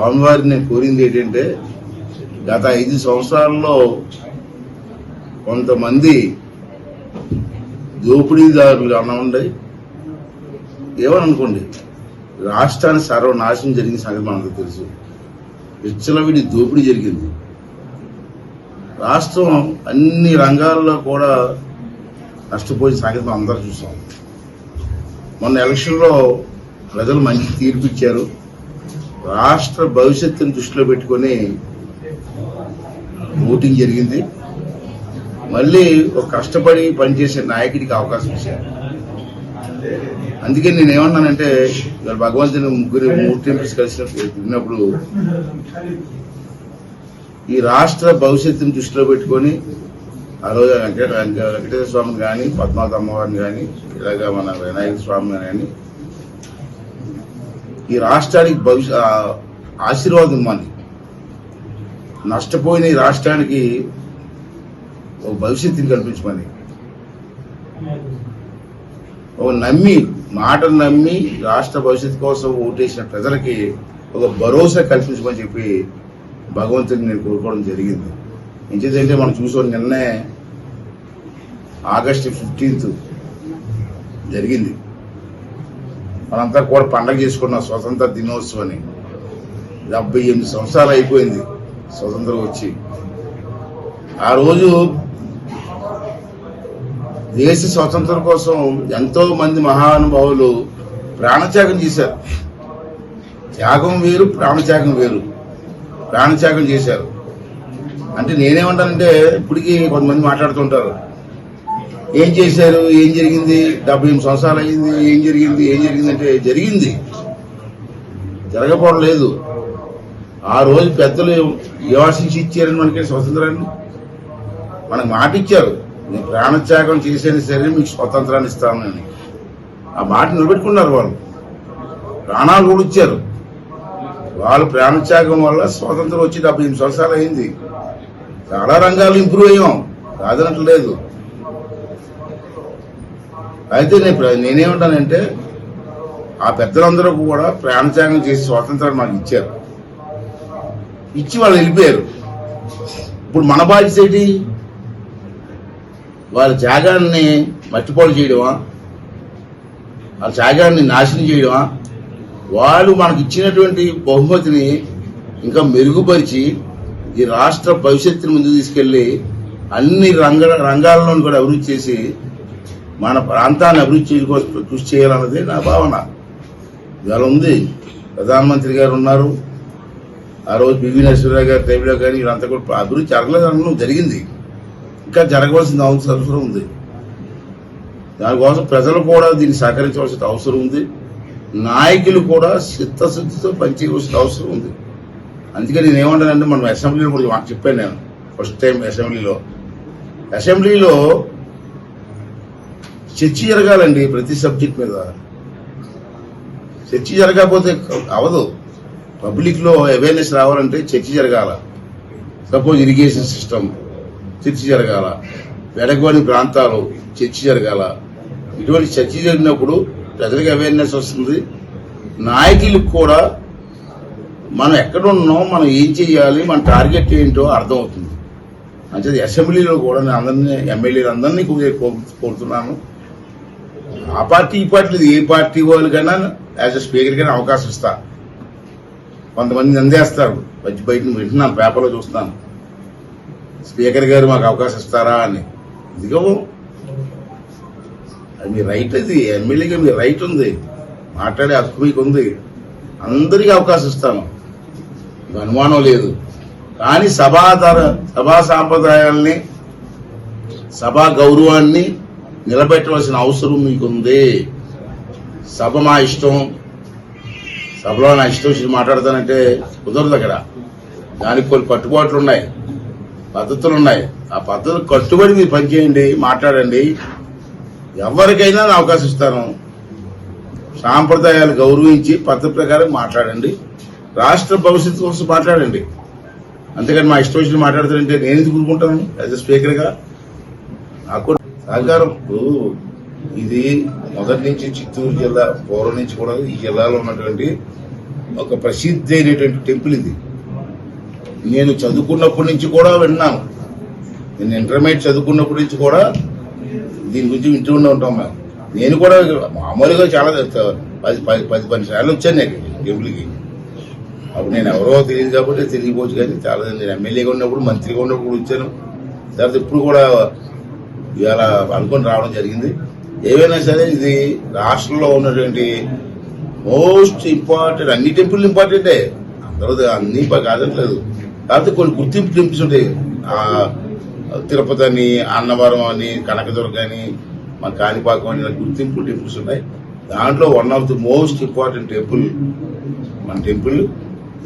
స్వామివారిని కోరింది ఏంటంటే గత ఐదు సంవత్సరాల్లో కొంతమంది దోపిడీదారులు అనండి ఏమని అనుకోండి రాష్ట్రాన్ని సర్వనాశనం జరిగిన సంగతి మనకు తెలుసు. విచ్చలవిడి దోపిడీ జరిగింది. రాష్ట్రం అన్ని రంగాల్లో కూడా నష్టపోయిన సంగతి మనం అందరం చూసాం. మొన్న ఎలక్షన్లో ప్రజలు మంచి తీర్పు ఇచ్చారు. రాష్ట్ర భవిష్యత్తును దృష్టిలో పెట్టుకొని ఓటింగ్ జరిగింది. మళ్ళీ ఒక కష్టపడి పనిచేసే నాయకుడికి అవకాశం ఇచ్చారు. అందుకే నేను ఏమన్నానంటే భగవంతుని ముగ్గురు మూడు టెంపుల్స్ కలిసినప్పుడు ఈ రాష్ట్ర భవిష్యత్తుని దృష్టిలో పెట్టుకొని ఆ రోజు వెంకట వెంకటేశ్వర స్వామిని కానీ పద్మావతి అమ్మవారిని కానీ ఇలాగ మన వినాయక స్వామిని కానీ ఈ రాష్ట్రానికి భవిష్య ఆశీర్వాదం ఇవ్వాలి నష్టపోయిన ఈ రాష్ట్రానికి ఒక భవిష్యత్తుని కల్పించమని. ఒక నమ్మి మాటను నమ్మి రాష్ట్ర భవిష్యత్తు కోసం ఓటేసిన ప్రజలకి ఒక భరోసా కల్పించమని చెప్పి భగవంతుని నేను కోరుకోవడం జరిగింది. ఇంకేదంటే మనం చూసాం నిన్నే ఆగస్టు ఫిఫ్టీన్త్ జరిగింది. మనంతా కూడా పండగ చేసుకున్నాం స్వతంత్ర దినోత్సవాన్ని. డెబ్బై ఎనిమిది సంవత్సరాలు అయిపోయింది స్వతంత్రం వచ్చి. ఆ రోజు దేశ స్వతంత్రం కోసం ఎంతో మంది మహానుభావులు ప్రాణత్యాగం చేశారు. త్యాగం వేరు ప్రాణత్యాగం వేరు. ప్రాణత్యాగం చేశారు. అంటే నేనేమంటానంటే ఇప్పటికీ కొంతమంది మాట్లాడుతుంటారు. ఏం చేశారు? ఏం జరిగింది? డెబ్బై ఎనిమిది సంవత్సరాలు అయింది. ఏం జరిగింది? ఏం జరిగింది అంటే జరిగింది. జరగపోవడం లేదు ఆ రోజు పెద్దలు యోసించి ఇచ్చారని మనకి స్వతంత్రాన్ని. మనకు మాట ఇచ్చారు. నేను ప్రాణత్యాగం చేసేది సరే మీకు స్వతంత్రాన్ని ఇస్తానని ఆ మాట నిలబెట్టుకున్నారు వాళ్ళు. ప్రాణాలు కూడా ఇచ్చారు. వాళ్ళు ప్రాణత్యాగం వల్ల స్వాతంత్రం వచ్చి డెబ్బై ఎనిమిది సంవత్సరాలు అయింది. చాలా రంగాలు ఇంప్రూవ్ అయ్యాం. కాదనట్లేదు. అయితే నేను నేనేమంటానంటే ఆ పెద్దలందరూ కూడా ప్రాణత్యాగం చేసి స్వాతంత్రాన్ని మాకు ఇచ్చారు. ఇచ్చి వాళ్ళు వెళ్ళిపోయారు. ఇప్పుడు మన బాధ్యత ఏంటి? వాళ్ళ త్యాగాన్ని మట్టిపాలు చేయడమా? వాళ్ళ త్యాగాన్ని నాశనం చేయడమా? వాళ్ళు మనకు ఇచ్చినటువంటి బహుమతిని ఇంకా మెరుగుపరిచి ఈ రాష్ట్ర భవిష్యత్తుని ముందు తీసుకెళ్ళి అన్ని రంగ రంగాల్లోనూ కూడా అభివృద్ధి చేసి మన ప్రాంతాన్ని అభివృద్ధి కోసం కృషి చేయాలన్నది నా భావన. ఇవాళ ఉంది. ప్రధానమంత్రి గారు ఉన్నారు. ఆ రోజు పివి నరసింహరావు గారు టైంలో కానీ వీళ్ళంతా కూడా అభివృద్ధి జరగలేదు జరిగింది. ఇంకా జరగవలసిన అవసరం ఉంది. దానికోసం ప్రజలు కూడా దీన్ని సహకరించవలసిన అవసరం ఉంది. నాయకులు కూడా చిత్తశుద్ధితో పనిచేయవలసిన అవసరం ఉంది. అందుకే నేను ఏమంటానంటే మనం అసెంబ్లీలో కూడా మాకు చెప్పాను నేను ఫస్ట్ టైం అసెంబ్లీలో. అసెంబ్లీలో చర్చ జరగాలండి ప్రతి సబ్జెక్ట్ మీద. చర్చ జరగకపోతే అవదు. పబ్లిక్లో అవేర్నెస్ రావాలంటే చర్చ జరగాల. సపోజ్ ఇరిగేషన్ సిస్టమ్ చర్చ జరగాల. వెడగవని ప్రాంతాలు చర్చ జరగాల. ఇటువంటి చర్చ జరిగినప్పుడు ప్రజలకు అవేర్నెస్ వస్తుంది. నాయకులకు కూడా మనం ఎక్కడ ఉన్నాం మనం ఏం చేయాలి మన టార్గెట్ ఏంటో అర్థమవుతుంది. అంటే అసెంబ్లీలో కూడా నేను అందరినీ ఎమ్మెల్యేలు అందరినీ కో- కోరుతున్నాను. ఆ పార్టీ ఈ పార్టీ లేదు. ఏ పార్టీ వాళ్ళకైనా యాజ్ అ స్పీకర్ కైనా అవకాశం ఇస్తా. కొంతమంది అందేస్తారు వచ్చి బయట వింటున్నాను పేపర్లో చూస్తాను స్పీకర్ గారు మాకు అవకాశం ఇస్తారా అని. ఇదిగో అది మీ రైట్ అది. ఎమ్మెల్యేగా మీ రైట్ ఉంది. మాట్లాడే హక్కు మీకు ఉంది. అందరికీ అవకాశం ఇస్తాను అనుమానం లేదు. కానీ సభాధర సభా సాంప్రదాయాల్ని సభా గౌరవాన్ని నిలబెట్టవలసిన అవసరం మీకుంది సభ మా ఇష్టం. సభలో నా ఇష్టం వచ్చి మాట్లాడతానంటే కుదరదు అక్కడ. దానికి కొన్ని కట్టుబాట్లు ఉన్నాయి పద్ధతులు ఉన్నాయి ఆ పద్ధతులు కట్టుబడి మీరు పనిచేయండి మాట్లాడండి. ఎవరికైనా అవకాశం ఇస్తాను. సాంప్రదాయాలు గౌరవించి పద్ధతి ప్రకారం మాట్లాడండి. రాష్ట్ర భవిష్యత్తు కోసం మాట్లాడండి. అంతేకాని మా ఇష్టం వచ్చిన మాట్లాడతారంటే నేను ఎందుకు ఊరుకుంటాను? యాజ్ ఎ స్పీకర్గా. నాకు సహకారం ఇది మొదటి నుంచి చిత్తూరు జిల్లా పూర్వం నుంచి కూడా ఈ జిల్లాలో ఉన్నటువంటి ఒక ప్రసిద్ధి అయినటువంటి టెంపుల్ ఇది. నేను చదువుకున్నప్పటి నుంచి కూడా విన్నాను. నేను ఇంటర్మీడియట్ చదువుకున్నప్పటి నుంచి కూడా దీని గురించి వింటూనే ఉంటాం మేము. నేను కూడా మామూలుగా చాలా పది పది పది పది సార్లు వచ్చాను నేను టెంపుల్కి. అప్పుడు నేను ఎవరో తెలియదు కాబట్టి తెలియకపోవచ్చు కానీ చాలా నేను ఎమ్మెల్యేగా ఉన్నప్పుడు మంత్రిగా ఉన్నప్పుడు వచ్చాను. తర్వాత ఇప్పుడు కూడా ఇవాళ అనుకొని రావడం జరిగింది. ఏవైనా సరే ఇది రాష్ట్రంలో ఉన్నటువంటి మోస్ట్ ఇంపార్టెంట్ అన్ని టెంపుల్ ఇంపార్టెంటే. అందరూ అన్ని కాదట్లేదు కాకపోతే కొన్ని గుర్తింపు టెంపుల్స్ ఉంటాయి. తిరుపతి అని అన్నవరం అని కనకదుర్గ అని మన కాణిపాకం అని గుర్తింపు టెంపుల్స్ ఉన్నాయి దాంట్లో one of the most important temple మన టెంపుల్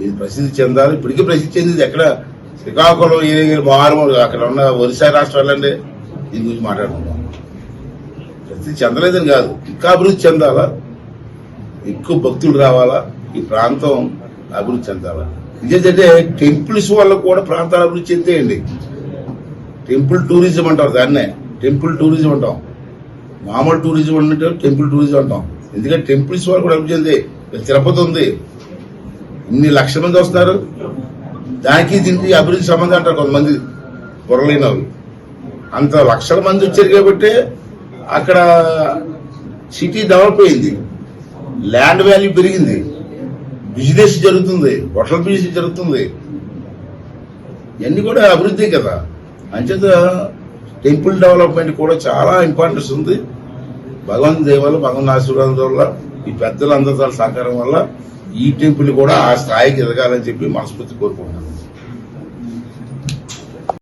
ఇది ప్రసిద్ధి చెందాలి. ఇప్పటికీ ప్రసిద్ధి చెందింది ఎక్కడ? శ్రీకాకుళం ఏరియా మారుమూల అక్కడ ఉన్న ఒరిస్సా రాష్ట్రాలంటే దీని గురించి మాట్లాడుకుందాం. ప్రసిద్ధి చెందలేదని కాదు ఇంకా అభివృద్ధి చెందాలా? ఎక్కువ భక్తులు రావాలా? ఈ ప్రాంతం అభివృద్ధి చెందాలా? ఇదేంటంటే టెంపుల్స్ వల్ల కూడా ప్రాంతాలు అభివృద్ధి చెందేయండి. టెంపుల్ టూరిజం అంటారు దాన్నే. టెంపుల్ టూరిజం అంటాం. మామూలు టూరిజం అంటే టెంపుల్ టూరిజం అంటాం. ఎందుకంటే టెంపుల్స్ వాళ్ళు కూడా అభివృద్ధి చెంది తిరుపతి ఉంది. ఇన్ని లక్షల మంది వస్తున్నారు. దానికి దీనికి అభివృద్ధి సంబంధం అంటారు కొంతమంది. బుర్రలేని వాళ్ళు అంత లక్షల మంది వచ్చారు కాబట్టి అక్కడ సిటీ డెవలప్ అయింది. ల్యాండ్ వాల్యూ పెరిగింది. బిజినెస్ జరుగుతుంది. హోటల్ బిజినెస్ జరుగుతుంది. ఇవన్నీ కూడా అభివృద్ధి కదా. అంచేత టెంపుల్ డెవలప్మెంట్ కూడా చాలా ఇంపార్టెన్స్ ఉంది. భగవంతు దేవాల భగవంతు ఆశీర్వాదం వల్ల ఈ పెద్దలందరి సహకారం వల్ల ఈ టెంపుల్ కూడా ఆ స్థాయికి ఎదగాలని చెప్పి మనస్ఫూర్తి కోరుకుంటున్నాను.